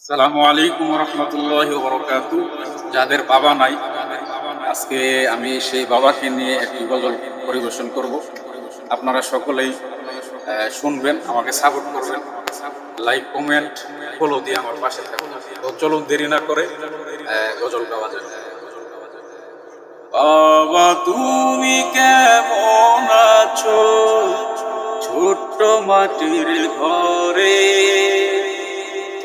আসসালামু আলাইকুম রহমতুল্লাহ বরকাত। যাদের বাবা নাই, আজকে আমি সেই বাবাকে নিয়ে একটি গজল পরিবেশন করব। আপনারা সকলেই শুনবেন, আমাকে সাপোর্ট করবেন। লাইক কমেন্ট ফলো দিয়ে আমার পাশে থাকবেন তো চলুন দেরি না করে গজল গাওয়া যাক। বাবা, তুমি কেমন আছো? ছোট্ট মাটির ঘরে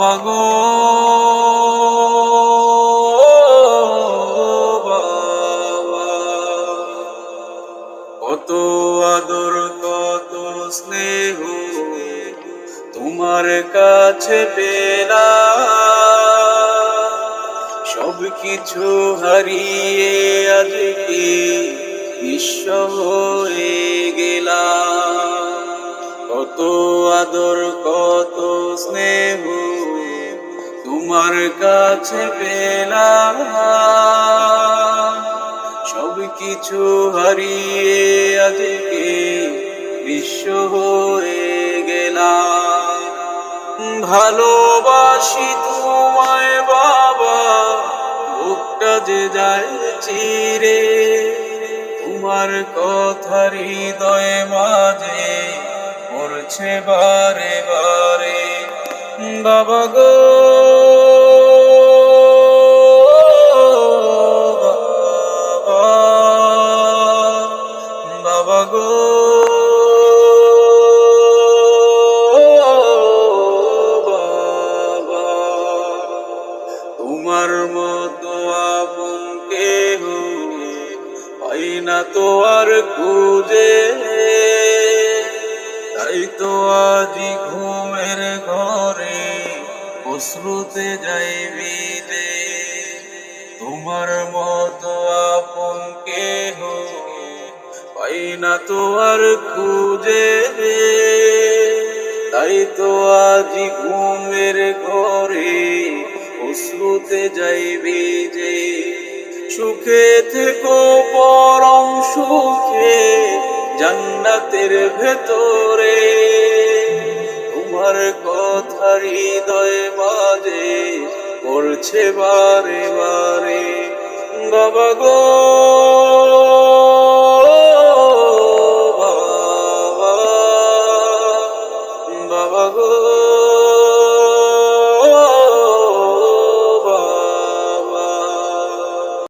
বাবা গো। কত আদর, কত স্নেহ তোমার কাছে পেলা সব কিছু হারিয়ে আজকে বিশ্ব হয়ে গেলা কত আদর, কত স্নেহ তোমার কাছে পেলাম। সব কিছু হারিয়ে আজকে বিশ্ব হয়ে গেলাম। ভালোবাসি তোমায় বাবা, বুকটা যে যায় চিরে। তোমার কথার হৃদয় মাঝে পড়ছে বারে বারে। বাবা গো। তোমার মতো আপন কেহ পাই না তো আর খুঁজে। তাই তো আজি ঘুমের ঘরে অশ্রুতে যাইবি তোমার মতো আপন কেহ পাই না তো আর খুঁজে। তাই তো আজি ঘুমের ঘরে অশ্রুতে যাইবি যে সুখে থেকো পরম সুখে, জান্নাতের ভেতরে। তোমার কথা হৃদয় বাজে পড়ছে বারে বারে। বাবা গো